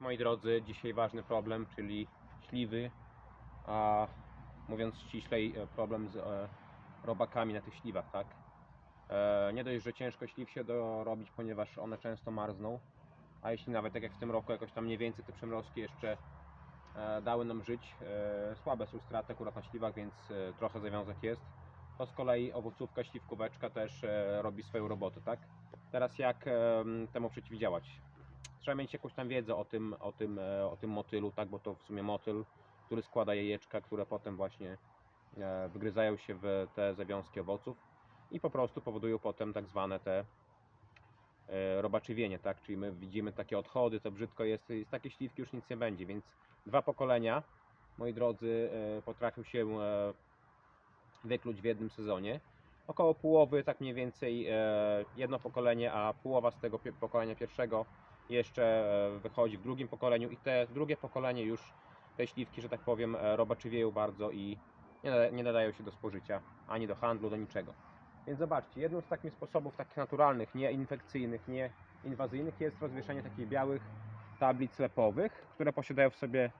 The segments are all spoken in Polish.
moi drodzy, dzisiaj ważny problem, czyli śliwy, a mówiąc ściślej, e, problem z e, robakami na tych śliwach, tak? E, nie dość, że ciężko śliw się dorobić, ponieważ one często marzną, a jeśli nawet tak jak w tym roku jakoś tam mniej więcej te przymrozki jeszcze dały nam żyć, słabe są straty akurat na śliwach, więc trochę zawiązek jest, to z kolei owocówka, śliwkóweczka też robi swoją robotę, tak? Teraz jak em, temu przeciwdziałać? Trzeba mieć jakąś tam wiedzę o tym, o tym, e, o tym motylu, tak, bo to w sumie motyl, który składa jajeczka, które potem właśnie e, wygryzają się w te zawiązki owoców i po prostu powodują potem tak zwane te e, robaczywienie, tak, czyli my widzimy takie odchody, to brzydko jest, z takiej śliwki już nic nie będzie, więc dwa pokolenia, moi drodzy, potrafią się wykluć w jednym sezonie. Około połowy, tak mniej więcej, jedno pokolenie, a połowa z tego pokolenia pierwszego jeszcze e, wychodzi w drugim pokoleniu i te drugie pokolenie już te śliwki, że tak powiem, e, robaczywieją bardzo i nie, nada- nie nadają się do spożycia, ani do handlu, do niczego. Więc zobaczcie, jednym z takich sposobów takich naturalnych, nieinfekcyjnych, nieinwazyjnych jest rozwieszenie takich białych tablic lepowych, które posiadają w sobie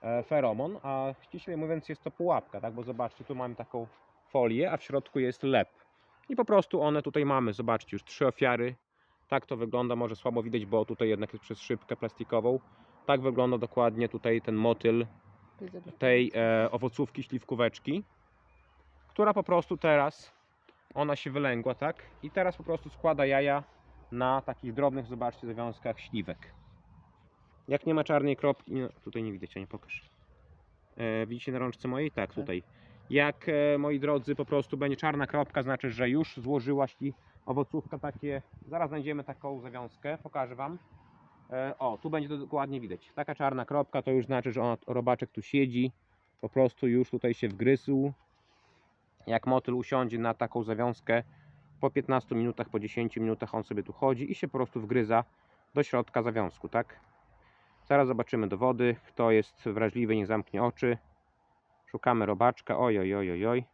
e, feromon, a ściślej mówiąc jest to pułapka, tak? bo zobaczcie, tu mamy taką folię, a w środku jest lep. I po prostu one tutaj mamy, zobaczcie, już trzy ofiary. Tak to wygląda, może słabo widać, bo tutaj jednak jest przez szybkę plastikową. Tak wygląda dokładnie tutaj ten motyl tej e, owocówki śliwkóweczki, która po prostu teraz, ona się wylęgła, tak? I teraz po prostu składa jaja na takich drobnych, zobaczcie, zawiązkach śliwek. Jak nie ma czarnej kropki, no, tutaj nie widać, a nie pokaż. E, widzicie na rączce mojej? Tak, tutaj. Jak, e, moi drodzy, po prostu będzie czarna kropka, znaczy, że już złożyła śli owocówka takie, zaraz znajdziemy taką zawiązkę, pokażę Wam. E, O, tu będzie to dokładnie widać. Taka czarna kropka to już znaczy, że on, robaczek tu siedzi. Po prostu już tutaj się wgryzł. Jak motyl usiądzie na taką zawiązkę, po 15 minutach, po 10 minutach on sobie tu chodzi i się po prostu wgryza do środka zawiązku, tak? Zaraz zobaczymy dowody. Kto jest wrażliwy, nie zamknie oczy. Szukamy robaczka. Oj, oj, oj, oj, oj.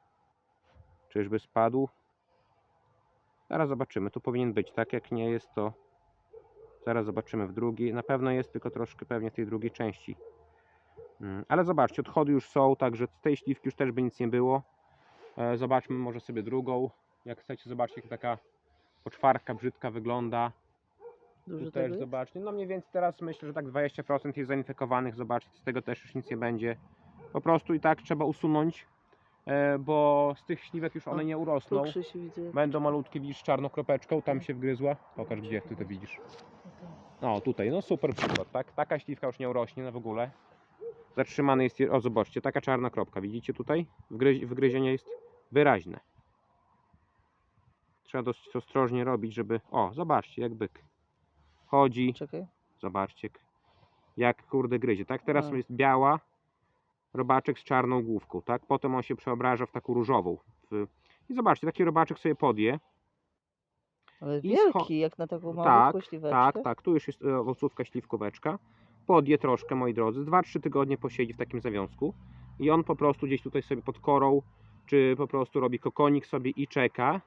Czyżby spadł? Zaraz zobaczymy. Tu powinien być, tak? Jak nie jest, to Zaraz zobaczymy w drugiej. Na pewno jest tylko troszkę pewnie w tej drugiej części. Mm, Ale zobaczcie, odchody już są, także z tej śliwki już też by nic nie było. E, Zobaczmy może sobie drugą. Jak chcecie zobaczyć jak taka poczwarka brzydka wygląda. Dużo Tu też jest? zobaczcie. No mniej więcej teraz myślę, że tak 20% jest zainfekowanych. Zobaczcie, z tego też już nic nie będzie. Po prostu i tak trzeba usunąć, e, bo z tych śliwek już one nie urosną. Będą malutkie, widzisz czarną kropeczką, tam się wgryzła. Pokaż gdzie, jak ty to widzisz. O, tutaj, no super przykład, tak? Taka śliwka już nie urośnie no w ogóle. Zatrzymany jest, je- o zobaczcie, taka czarna kropka, widzicie tutaj? Wgryz, wgryzienie jest wyraźne. Trzeba dosyć ostrożnie robić, żeby... O, zobaczcie, jak byk. Chodzi, Czekaj. zobaczcie, jak- jak kurde gryzie, tak? Teraz A. jest biała, robaczek z czarną główką, tak? Potem on się przeobraża w taką różową. I zobaczcie, taki robaczek sobie podje, Ale wielki, jak na taką Tak, małą śliweczkę. Tak, tak, tu już jest e, owocówka śliwkóweczka. Podje troszkę, moi drodzy, 2-3 tygodnie posiedzi w takim zawiązku i on po prostu gdzieś tutaj sobie pod korą, czy po prostu robi kokonik sobie i czeka,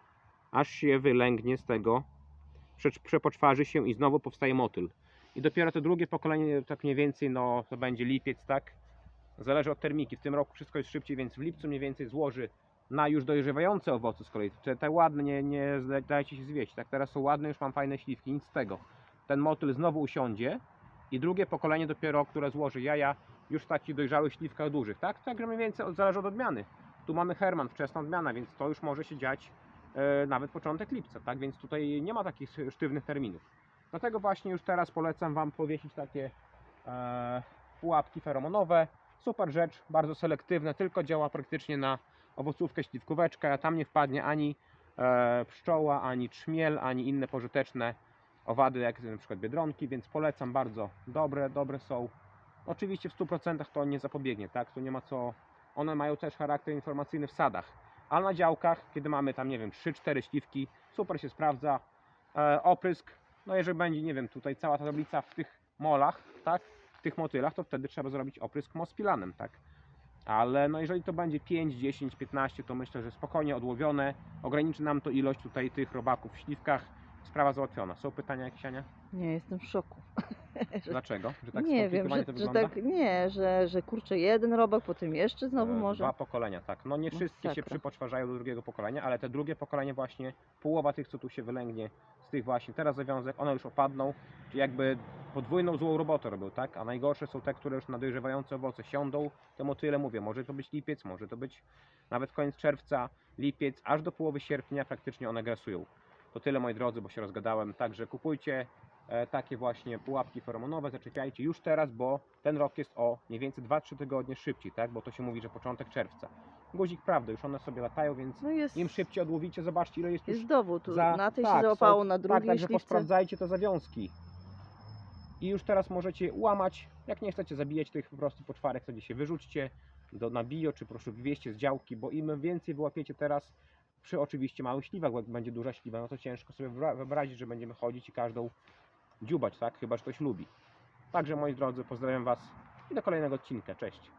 aż się wylęgnie z tego, prze, przepoczwarzy się i znowu powstaje motyl. I dopiero to drugie pokolenie, tak mniej więcej, no to będzie lipiec, tak? Zależy od termiki. W tym roku wszystko jest szybciej, więc w lipcu mniej więcej złoży na już dojrzewające owoce z kolei. Te, te ładne nie, nie dajcie się zwieść. Tak teraz są ładne, już mam fajne śliwki, nic z tego. Ten motyl znowu usiądzie i drugie pokolenie dopiero, które złoży jaja już w takich dojrzałych śliwkach dużych, tak? Także mniej więcej od- zależy od odmiany. Tu mamy Herman, wczesna odmiana, więc to już może się dziać e, nawet początek lipca, tak? Więc tutaj nie ma takich sztywnych terminów. Dlatego właśnie już teraz polecam Wam powiesić takie e, pułapki feromonowe. Super rzecz, bardzo selektywne, tylko działa praktycznie na owocówkę, śliwkóweczkę, tam nie wpadnie ani e, pszczoła, ani trzmiel, ani inne pożyteczne owady, jak na przykład biedronki, więc polecam bardzo. Dobre, dobre są. Oczywiście w 100% to nie zapobiegnie, tak? Tu nie ma co. One mają też charakter informacyjny w sadach, ale na działkach, kiedy mamy tam, nie wiem, 3-4 śliwki, super się sprawdza. E, oprysk, no jeżeli będzie, nie wiem, tutaj cała ta tablica w tych molach, tak? Tych motylach, to wtedy trzeba zrobić oprysk mospilanem, tak? Ale no jeżeli to będzie 5, 10, 15, to myślę, że spokojnie odłowione. Ograniczy nam to ilość tutaj tych robaków w śliwkach. Sprawa załatwiona. Są pytania jakieś, Ania? Nie, jestem w szoku. Dlaczego? Że tak nie wiem, skomplikowanie że, to że wygląda? tak, nie, że, że kurczę jeden robak, potem jeszcze znowu E, może. Dwa pokolenia, tak. No nie wszystkie się Masakra. przypoczwarzają do drugiego pokolenia, ale te drugie pokolenie właśnie, połowa tych, co tu się wylęgnie z tych właśnie teraz zawiązek, one już opadną, czyli jakby podwójną złą robotę robią, tak? A najgorsze są te, które już na dojrzewające owoce siądą, te motyle mówię, może to być lipiec, może to być nawet koniec czerwca, lipiec, aż do połowy sierpnia praktycznie one grasują. To tyle moi drodzy, bo się rozgadałem, także kupujcie e, takie właśnie pułapki feromonowe, zaczepiajcie już teraz, bo ten rok jest o mniej więcej 2-3 tygodnie szybciej, tak? Bo to się mówi, że początek czerwca. Guzik prawda, już one sobie latają, więc No jest, im szybciej odłowicie, zobaczcie ile jest już jest dowód. za- na tej tak, się załapało, na tak, drugiej także śliwce. posprawdzajcie te zawiązki. I już teraz możecie łamać, jak nie chcecie zabijać tych po prostu poczwarek, to dzisiaj wyrzućcie do, na bio, czy proszę wywieźcie z działki, bo im więcej wyłapiecie teraz, przy oczywiście małych śliwach, bo jak będzie duża śliwa, no to ciężko sobie wyob- wyobrazić, że będziemy chodzić i każdą dziubać, tak? Chyba, że ktoś lubi. Także moi drodzy, pozdrawiam Was i do kolejnego odcinka. Cześć.